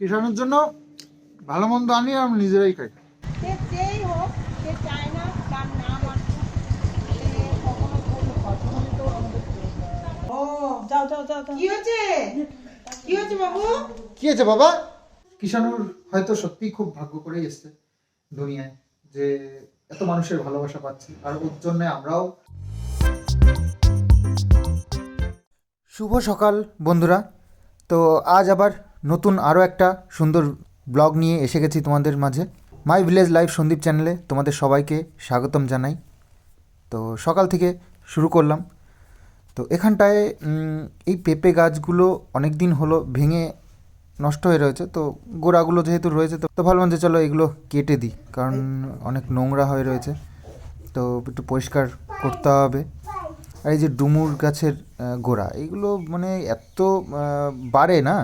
কিষাণের জন্য ভালো মন্দ আনি আর আমরা নিজেরাই খাই কি হয়েছে? বাবু? কি আছে বাবা? কিষাণুর হয়তো সত্যিই খুব ভাগ্য করেই এসছে দুনিয়ায় যে এত মানুষের ভালোবাসা পাচ্ছি আর ওর জন্য আমরাও। শুভ সকাল বন্ধুরা। তো আজ আবার নতুন আরও একটা সুন্দর ব্লগ নিয়ে এসে গেছি তোমাদের মাঝে। মাই ভিলেজ লাইভ সন্দীপ চ্যানেলে তোমাদের সবাইকে স্বাগতম জানাই। তো সকাল থেকে শুরু করলাম। তো এখানটায় এই পেঁপে গাছগুলো অনেক দিন হলো ভেঙে নষ্ট হয়ে রয়েছে। তো গোড়াগুলো যেহেতু রয়েছে, তো তো ভাবলাম যে চলো এগুলো কেটে দিই, কারণ অনেক নোংরা হয়ে রয়েছে। তো একটু পরিষ্কার করতে হবে। আর এই যে ডুমুর গাছের গোড়া, এগুলো মানে এত বাড়ে না।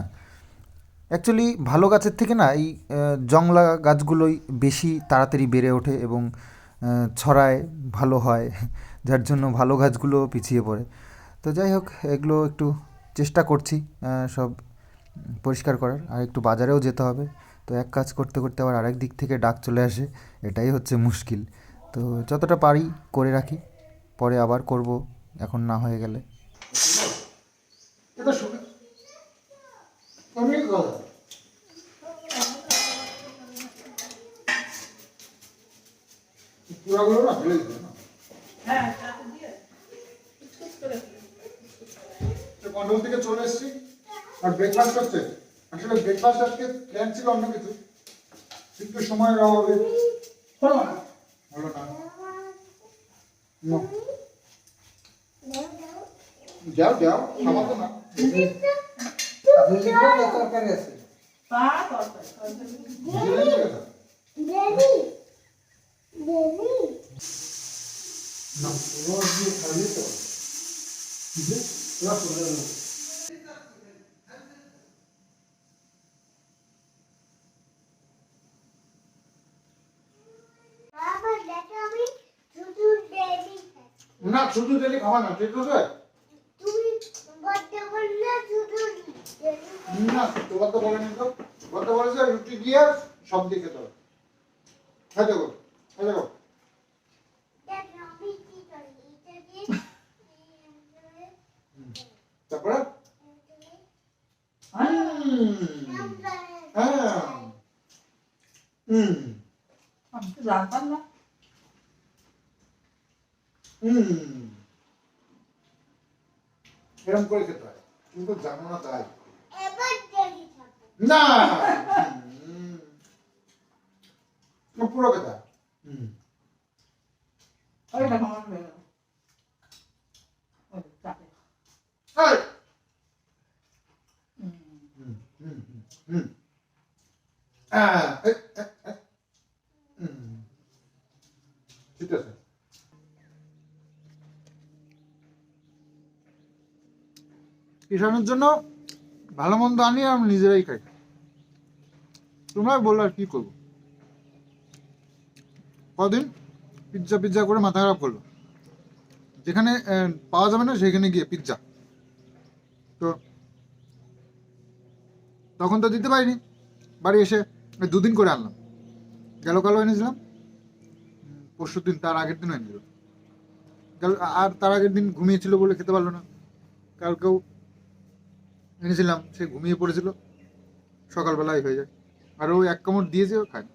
অ্যাকচুয়ালি ভালো গাছের থেকে না এই জংলা গাছগুলোই বেশি তাড়াতাড়ি বেড়ে ওঠে এবং ছড়ায়, ভালো হয়, যার জন্য ভালো গাছগুলো পিছিয়ে পড়ে। তো যাই হোক, এগুলো একটু চেষ্টা করছি সব পরিষ্কার করার। আর একটু বাজারেও যেতে হবে। তো এক কাজ করতে করতে আবার আরেক দিক থেকে ডাক চলে আসে, এটাই হচ্ছে মুশকিল। তো যতটা পারি করে রাখি, পরে আবার করব, এখন না হয়ে গেলে হ্যাঁ তাতে দিয়ে কুচকুচ করে কন্ট্রোল থেকে চলে এসেছি আর ব্রেকফাস্ট হচ্ছে ব্রেকফাস্ট আজকে প্ল্যান ছিল অন্য কিছু কিন্তু সময়ের অভাবে হলো না হলো না. যাও যাও খাওয়া তো না তরকারি আছে না, রস দিয়ে খাইয়ে তো। কি যে? রস করে দাও। বাবা দেখো আমি শুধু ডেলি না শুধু ডেলি খাওয়া না ঠিক আছে? তুমি বলতে বললে শুধু না তো বলেনি তো। বলেছে রুটি দিয়ে সব দিয়ে খেতে হবে। কি করি? এটা দিয়ে তারপরে? হ্যাঁ হ্যাঁ। হুম। আমি তো জানতাম না। এরকম করে খেতে হয়। তুমি তো জানো না তাই? না। পুরো হয়। হুম। হয়ে। হুম। হুম, হুম, হুম, হুম। আহ, এই, এই, এই। হুম। ঠিক আছে কিষাণের জন্য ভালো মন্দ আনি আর আমরা নিজেরাই খাই। তোমরা বলল আর কি করব? কদিন পিৎজা পিৎজা করে মাথা খারাপ করল। যেখানে পাওয়া যাবে না সেখানে গিয়ে পিৎজা তো তখন তো দিতে পারিনি। বাড়ি এসে দুদিন করে আনলাম। গেল কালো এনেছিলাম পরশু দিন, তার আগের দিনও এনেছিল গেল, আর তার আগের দিন ঘুমিয়েছিল বলে খেতে পারল না। কালকেও এনেছিলাম, সে ঘুমিয়ে পড়েছিল। সকালবেলায় হয়ে যায়। আর ও এক কামড় দিয়েছে, ও খায়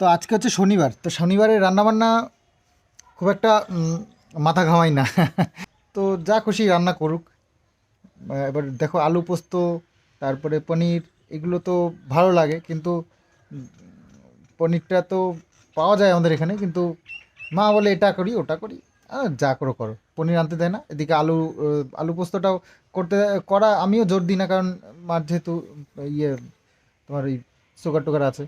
তো আজকে হচ্ছে শনিবার। তো শনিবারে রান্নাবান্না খুব একটা মাথা ঘামাই না। তো যা খুশি রান্না করুক। এবার দেখো আলু পোস্ত, তারপরে পনির, এগুলো তো ভালো লাগে, কিন্তু পনিরটা তো পাওয়া যায় আমাদের এখানে, কিন্তু মা বলে এটা করি, ওটা করি। যা করো করো, পনির আনতে দেয় না। এদিকে আলু আলু পোস্তটাও করতে করা আমিও জোর দিই না, কারণ মার যেহেতু ইয়ে তোমার ওই সুগার টুগার আছে।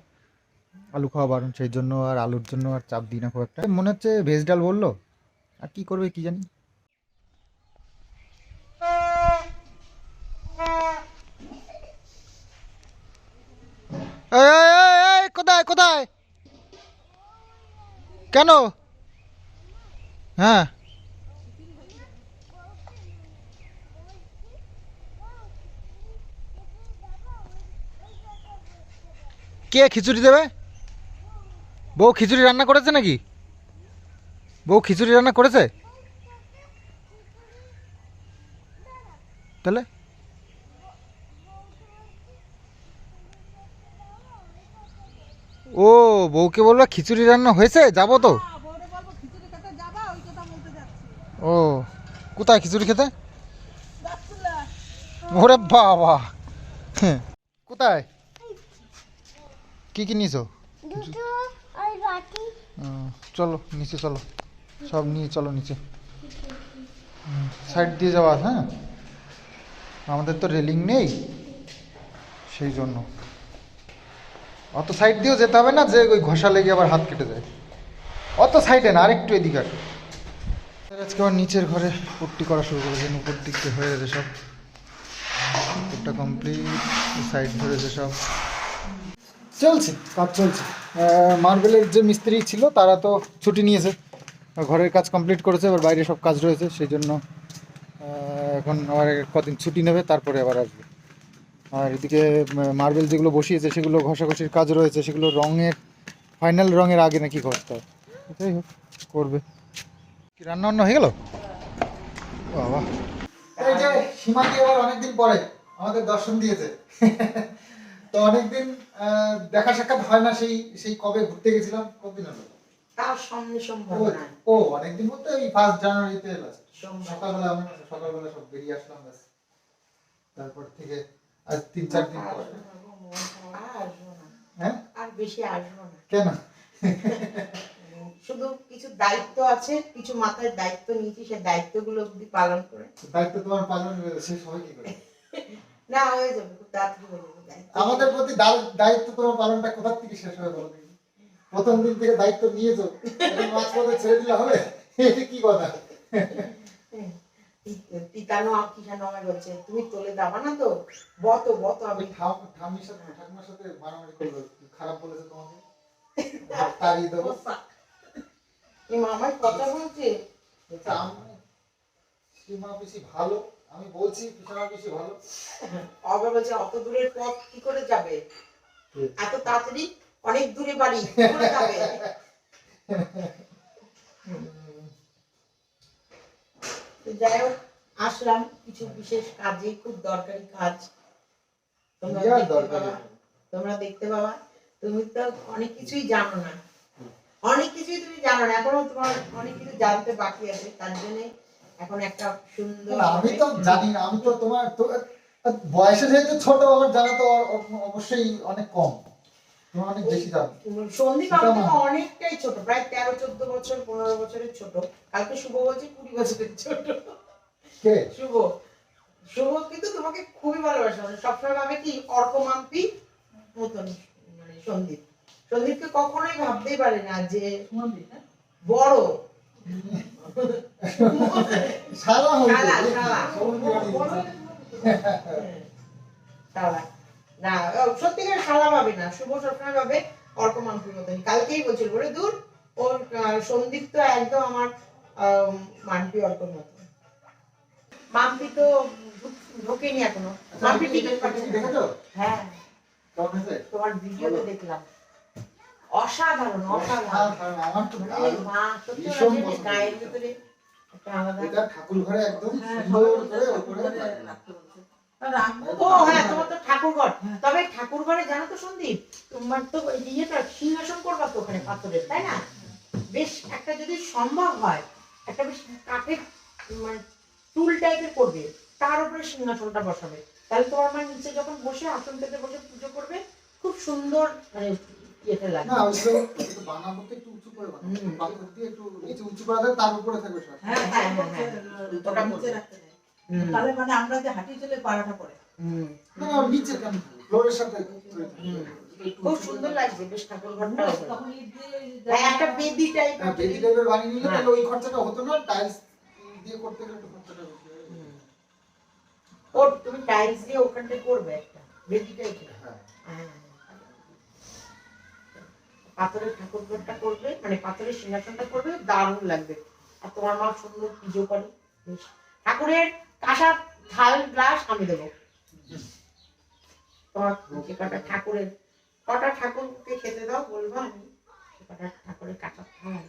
আলু খাওয়া বারণ, সেই জন্য আর আলুর জন্য আর চাপ দিই না খুব একটা। মনে হচ্ছে ভেজ ডাল বলল, আর কি করবে কি জানি। কোথায় কোথায়? কেন? হ্যাঁ। কে খিচুড়ি দেবে? বউ খিচুড়ি রান্না করেছে নাকি? বউ খিচুড়ি রান্না করেছে? তাহলে ও বউকে বলবা খিচুড়ি রান্না হয়েছে? যাব তো। ও কোথায় খিচুড়ি খেতে? ওরে বাবা। হ্যাঁ। কোথায়? কি কি নিছো? চলো নিচে চলো। সব নিয়ে চলো নিচে। সাইড দিয়ে যাওয়া হ্যাঁ? আমাদের তো রেলিং নেই। সেই জন্য। অত সাইড দিয়েও যেতে হবে না, যে ওই ঘষা লেগে আবার হাত কেটে যায়। অত সাইডে না, আরেকটু এদিকে আর আজকে আবার নিচের ঘরে পুট্টি করা শুরু করেছেন উপর দিক দিয়ে হয়ে গেছে সব। উপরটা কমপ্লিট সাইড ধরেছে সব। চলছে, কাজ চলছে। মার্বেলের যে মিস্ত্রি ছিল, তারা তো ছুটি নিয়েছে। ঘরের কাজ কমপ্লিট করেছে, এবার বাইরে সব কাজ রয়েছে, সেই জন্য এখন আবার কদিন ছুটি নেবে, তারপরে আবার আসবে। আর এদিকে মার্বেল যেগুলো বসিয়েছে সেগুলো ঘষাঘষির কাজ রয়েছে সেগুলো রঙের ফাইনাল রঙের আগে নাকি করতে হয় যাই হোক করবে। কি রান্না বান্না হয়ে গেল? বাবা। এই যে সীমান্তি এবার অনেকদিন পরে আমাদের দর্শন দিয়েছে। তো অনেকদিন দেখা সাক্ষাৎ হয় না সেই সেই কবে ঘুরতে গেছিলাম। কতদিন হলো? তার সামনে সম্ভব ও, না ও অনেকদিন বলতে ওই ফার্স্ট জানুয়ারিতে এলাম। সকালবেলা আমরা সকালবেলা সব বেরিয়ে আসলাম ব্যাস। তারপর থেকে তিন চার দিন পরে হ্যাঁ আর বেশি আসব না কেন শুধু কিছু দায়িত্ব আছে কিছু মাথায় দায়িত্ব নিয়েছি সেই দায়িত্বগুলো অব্দি পালন করে। দায়িত্ব তোমার পালন কি করে? না হয়ে যাবে হয়ে। আমাদের প্রতি দায়িত্ব তোমার পালনটা কোথা থেকে শেষ হবে বলো দেখি? প্রথম দিন থেকে দায়িত্ব নিয়েছো এখন মাঝ পথে ছেড়ে দিলে হবে? এটা কি কথা? তি- তিতানো কিষানো আমায় বলছে। তুমি তোলে দাবা না তো? বত বত আমি ঠাম্মির সাথে ঠাকুমার সাথে মারামারি করল। খারাপ বলেছে তোমাকে? তাড়িয়ে দেবো এই মামার কথা বলছে? সীমা বেশি ভালো। আমি বলছি পিছনা বেশি ভালো। অবে বলছে অত দূরের পথ কি করে যাবে? এত তাড়াতাড়ি? অনেক দূরে বাড়ি কি করে যাবে? তো যাই হোক আসলাম কিছু বিশেষ কাজে খুব দরকারি কাজ। তোমরা দেখতে পাবা তোমরা দেখতে পাবা। তুমি তো অনেক কিছুই জানো না। অনেক কিছুই তুমি জানো না এখনও তোমার অনেক কিছু জানতে বাকি আছে তার জন্য এখন একটা সুন্দর আমি তো জানি না আমি তো তোমার তো বয়সে যেহেতু ছোট আমার জানা তো অবশ্যই অনেক কম। অনেক বেশি জানো সন্দীপ আমার থেকে অনেকটাই ছোট প্রায় তেরো চোদ্দ বছর পনেরো বছরের ছোট। কালকে শুভ বলছে কুড়ি বছরের ছোট। কে? শুভ। শুভ কিন্তু তোমাকে খুবই ভালোবাসে। মানে সবসময় ভাবে কি অর্ক মতন মানে সন্দীপ। সন্দীপকে কখনোই ভাবতেই পারে না যে বড়। সারা শালা। না সত্যিকার শালা না শুভ সবসময় ভাবে অর্ক মাম্পির মতন কালকেই বলছিল বলে দূর ওর সন্দীপ তো একদম আমার অর্কর মতন মাম্পি তো ঢোকেনি এখনও। মাম্পি টিকিট দেখেছ? হ্যাঁ? তোমার ভিডিওতে দেখলাম। অসাধারণ অসাধারণ মানে। গায়ের ভিতরে একটা আলাদা ঠাকুর ঘরে একদম হ্যাঁ, সুন্দর করে ও হ্যাঁ তোমার তো ঠাকুরঘর। তবে ঠাকুর জানো তো সন্দীপ তোমার তো ইয়েটা সিংহাসন করবা তো ওখানে পাথরের তাই না? বেশ একটা যদি সম্ভব হয় একটা বেশ কাঠের মানে টুল টাইপের করবে তার উপরে সিংহাসনটা বসাবে। তাহলে তোমার মা নিচে যখন বসে আসন পেতে বসে পুজো করবে খুব সুন্দর মানে ইয়েটা লাগবে। না বানাবো তো একটু উঁচু করে বানাবো পাথর দিয়ে একটু নিচে উঁচু করা তার উপরে থাকবে হ্যাঁ হ্যাঁ হ্যাঁ হ্যাঁ। ওটা নিচে রাখতে নেই। হুম, তাহলে মানে আমরা যে হাঁটি চলে পাড়াটা পড়ে নিচে কেন? ফ্লোরের সাথে খুব সুন্দর। বেশ ঠাকুর ঘরটা। হ্যাঁ, একটা বেদি হ্যাঁ বেদি টাইপের বানিয়ে নিলে। তাহলে ওই খরচাটা হতো না টাইলস দিয়ে করতে গেলে খরচাটা বেশি ওর তুমি টাইলস দিয়ে ওখানটা করবে একটা বেদি টাইপের হ্যাঁ। পাথরের ঠাকুর ঘরটা করবে মানে পাথরের সিংহাসনটা করবে দারুণ লাগবে। আর তোমার মা সুন্দর পুজো করে বেশ। ঠাকুরের কাঁসা থাল গ্লাস আমি দেবো। কটা ঠাকুরের কটা ঠাকুরকে খেতে দাও, বলব আমি। কটা ঠাকুরের খাওয়া থাল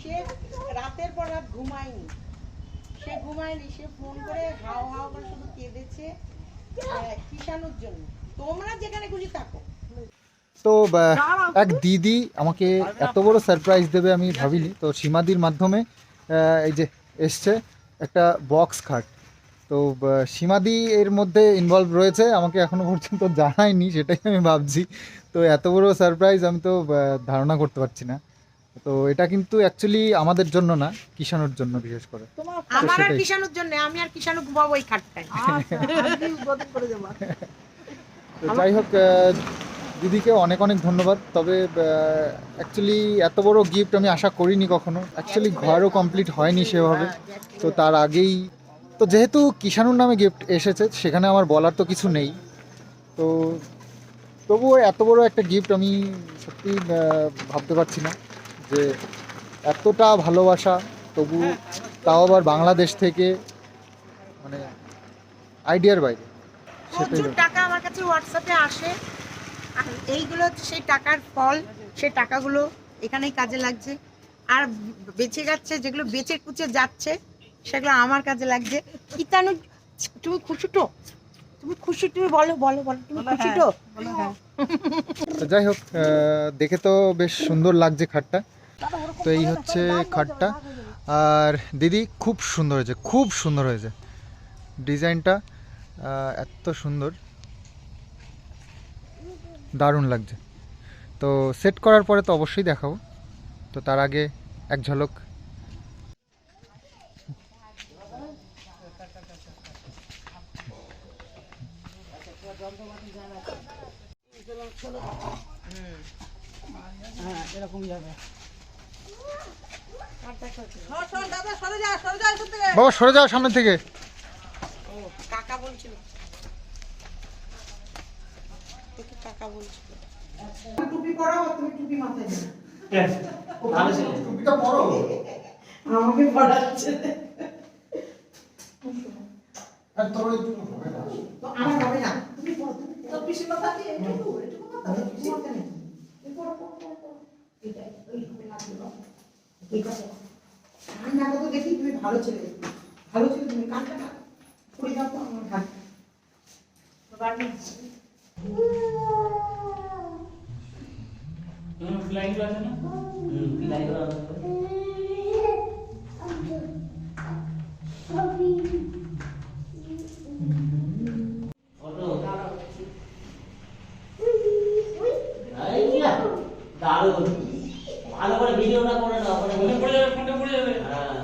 সে রাতের পর রাত ঘুমায়নি। সে ঘুমায়নি, সে ফোন করে হাও হাও করে শুধু কেঁদেছে জন্য। তোমরা যেখানে খুশি থাকো। তো এক দিদি আমাকে এত বড় সারপ্রাইজ দেবে আমি ভাবিনি। তো সীমাদির মাধ্যমে এই যে এসছে একটা বক্স খাট তো সীমাদি এর মধ্যে ইনভলভ রয়েছে, আমাকে এখনও পর্যন্ত জানায়নি, সেটাই আমি ভাবছি। তো এত বড় সারপ্রাইজ আমি তো ধারণা করতে পারছি না। তো এটা কিন্তু অ্যাকচুয়ালি আমাদের জন্য না কিষানোর জন্য বিশেষ করে। আমার আর। জন্য আমি আর কিষাণু ঘুমাবো খাটটায়। যাই হোক দিদিকে অনেক অনেক ধন্যবাদ। তবে অ্যাকচুয়ালি এত বড় গিফট আমি আশা করিনি কখনো। অ্যাকচুয়ালি ঘরও কমপ্লিট হয়নি সেভাবে। তো তার আগেই তো যেহেতু কিষাণুর নামে গিফট এসেছে সেখানে আমার বলার তো কিছু নেই। তো তবুও এত বড় একটা গিফট আমি সত্যি ভাবতে পারছি না। যে এতটা ভালোবাসা তবু তাও আবার বাংলাদেশ থেকে মানে আইডিয়ার বাইরে। প্রচুর টাকা আমার কাছে হোয়াটসঅ্যাপে আসে। আর এইগুলো হচ্ছে সেই টাকার ফল সেই টাকাগুলো এখানেই কাজে লাগছে। আর বেঁচে যাচ্ছে যেগুলো বেঁচে কুচে যাচ্ছে সেগুলো আমার কাজে লাগছে। কিতানু তুমি খুশি তো তুমি খুশি তুমি বলো বলো বলো। তুমি খুশি তো তো যাই হোক আহ, দেখে তো বেশ সুন্দর লাগছে খাটটা। তো এই হচ্ছে খাটটা। আর দিদি, খুব সুন্দর হয়েছে, খুব সুন্দর হয়েছে। ডিজাইনটা এত সুন্দর। দারুণ লাগছে। তো সেট করার পরে তো অবশ্যই দেখাবো। তো তার আগে এক ঝলক। বাবা সরে যাও সামনে থেকে কাকা বলছিল। তোকে কাকা বলছিল। টুপি পরাও তুমি টুপি মাথায় দিও। আমাকে পড়াচ্ছে। তো আমার হবে না। তুমি পড়ো, এইটাই, ওইভাবে লাগবে না। তো দেখি তুমি ভালো ছেলে ভালো ছেলে তুমি কানটা না পড়ে যাও তো আমার হাত। ফ্লাইং আছে। না? ফ্লাইং আছে দারুণ ভালো করে ভিডিওটা করে নাও ওখানে পড়ে যাবে ফোনটা পড়ে যাবে হ্যাঁ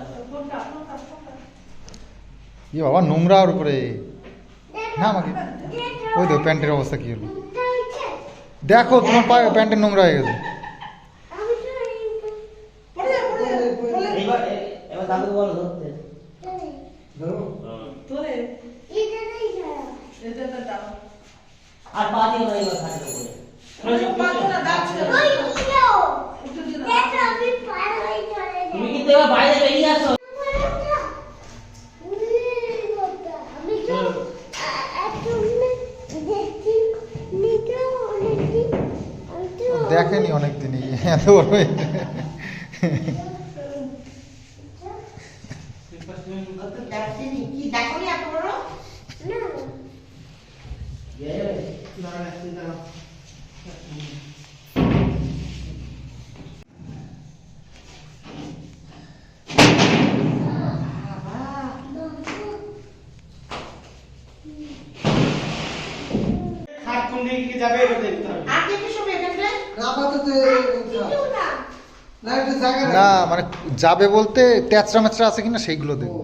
ই বাবা, নোংরার উপরে? হ্যাঁ আমাকে। ওই দেখো, প্যান্টের অবস্থা কি হলো? দেখো, তোমার পায়ে প্যান্টের নোংরা হয়ে গেছে। আর পা দিয়ে ওই পার তুমি কিন্তু এবার বাইরে বেরিয়ে আসো। দেখেনি অনেক দিনই এত বড় হয়ে দেখেনি কি দেখনি এত বড় না খাট কোন দিকে কি যাবে এটা দেখতে হবে আর কে কে সব এখানে কিছু না না মানে যাবে বলতে ট্যাচরা ম্যাচরা আছে কিনা সেইগুলো দেখব।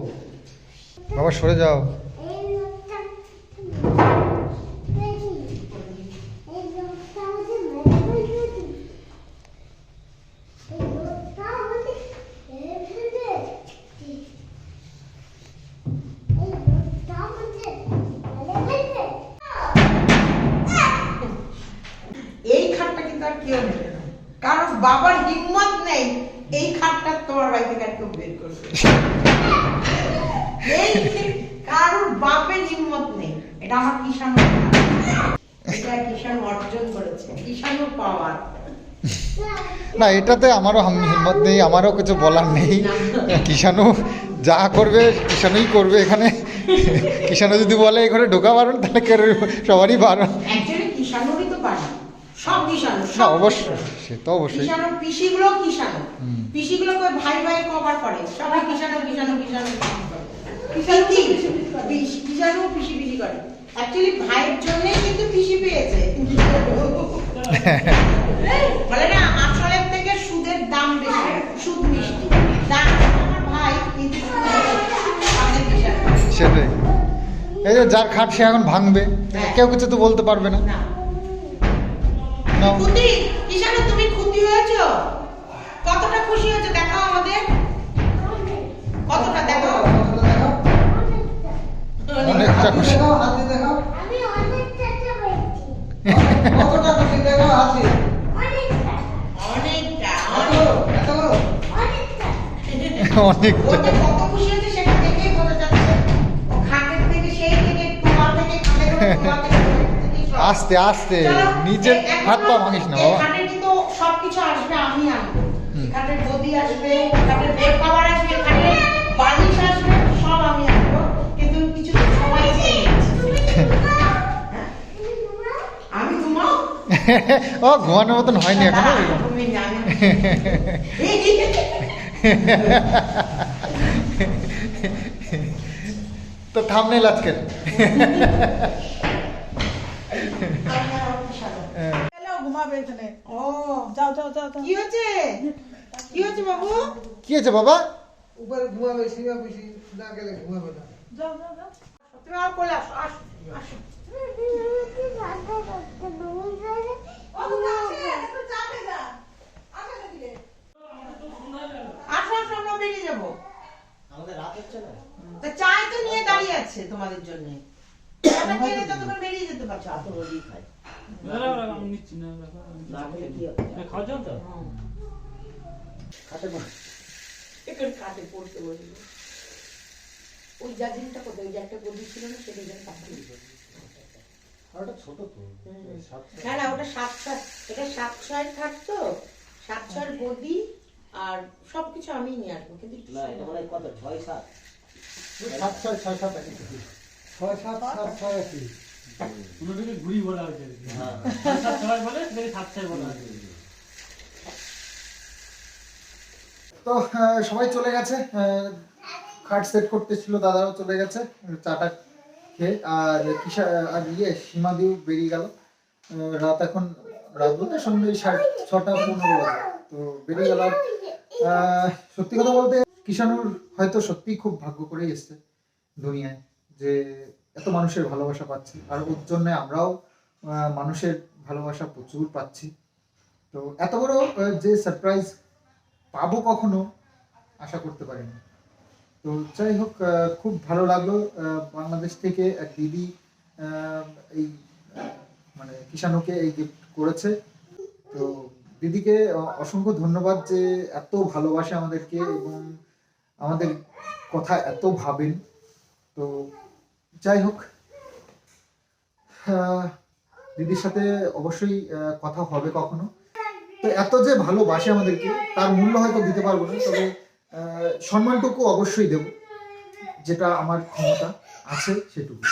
বাবা সরে যাও। না এটাতে আমারও হিম্মত নেই আমারও কিছু বলার নেই। কিষাণু যা করবে কিষাণুই করবে এখানে। কিষাণু যদি বলে এই ঘরে ঢোকা পারো তাহলে কেউ- সবারই পারো অ্যাকচুয়ালি কিষাণুরই তো পারে সব কিষাণু না অবশ্যই সে তো অবশ্যই। পিসিগুলো কিষাণু। পিসিগুলো ভাই ভাই কভার করে। সবাই কিষাণু কিষাণু কিষাণু কিষাণু পিসি পিসি করে। অ্যাকচুয়ালি ভাইয়ের জন্যই কিন্তু পিসি পেয়েছে। বলে না আসলের থেকে সুদের দাম বেশি সুদ মিষ্টি। দাম ভাই কিন্তু সেটাই। এই যে যার খাট সে এখন ভাঙবে কেউ কিছু তো বলতে পারবে না। তুমি খুতি হয়েছো? কতটা খুশি হয়েছো? দেখাও আমাদের। কতটা দেখাও? অনেকটা খুশি আমি অনেক চেষ্টা করেছি অনেকটা অনেকটা অনেকটা অনেকটা ও যে কত খুশি হয়েছে সেটা দেখেই বোঝা যাচ্ছে ও খাটের থেকে সেই থেকে তোমার থেকে খাটের উপর তোমার থেকে থেকে সব। আস্তে আস্তে নিজের হাত পা ভাঙিস না বাবা। সবকিছু আসবে আমি আনব। খাটের গদি আসবে খাটের বেড কভার আসবে খাটের বালিশ আসবে সব আমি আনব। কিন্তু কিছু সময় আমি ঘুমাও? ও ঘুমানোর মতন হয়নি এখনও? তো থামনেল আজকের ঘুমাবে এখানে। ও যাও যাও যাও কি হয়েছে কি হয়েছে বাবু? কি হয়েছে বাবা? উপরে ঘুমাবে সীমা বেশি না গেলে ঘুমাবে না। যাও যাও যাও। তুমি আমার কোলে আসো আসো আসো। আসো আসো আমরা বেরিয়ে যাব। আমাদের রাত হচ্ছে না। তা চায় তো নিয়ে দাঁড়িয়ে আছে তোমাদের জন্য। চাটা খেলে তো তোমরা বেরিয়ে যেতে পারছ। চা রোজই খাই। না খেলে কি হবে খাতে বসে। এখানে কাটে পড়তে বসবে ওই জাজিনটা কোথায়? যে একটা গদি ছিল না সেটা যেন ওটা ছোট তো। না না ওটা সাত ছয় এটা সাত ছয়ের খাট তো সাত ছয়ের গদি আর সবকিছু আমি নিয়ে আসব কিন্তু একটু না এটা মানে কত ছয় সাত? ছয় ছয় সাত একই তো। ছয় সাত সাত ছয় আশি হ্যাঁ। তো সবাই চলে গেছে। আহ, খাট সেট করতে ছিল দাদাও চলে গেছে চাটা খেয়ে। আর কিসা আর ইয়ে সীমাদিও বেরিয়ে গেল। রাত এখন রাত বলতে সন্ধ্যে সাড়ে ছটা পনেরো বাজে। তো বেরিয়ে গেল আর, আহ, সত্যি কথা বলতে কিষানুর হয়তো সত্যি খুব ভাগ্য করেই এসছে দুনিয়ায় যে এত মানুষের ভালোবাসা পাচ্ছি। আর ওর জন্য আমরাও মানুষের ভালোবাসা প্রচুর পাচ্ছি। তো এত বড় যে সারপ্রাইজ পাবো কখনো আশা করতে পারিনি। তো যাই হোক খুব ভালো লাগল বাংলাদেশ থেকে এক দিদি এই মানে কিষানুকে এই গিফট করেছে। তো দিদিকে অসংখ্য ধন্যবাদ যে এত ভালোবাসে আমাদেরকে এবং আমাদের কথা এত ভাবেন। তো যাই হোক আহ, দিদির সাথে অবশ্যই কথা হবে কখনো। তো এত যে ভালোবাসে আমাদেরকে তার মূল্য হয়তো দিতে পারব না তবে সম্মানটুকু অবশ্যই দেব। যেটা আমার ক্ষমতা আছে সেটুকু।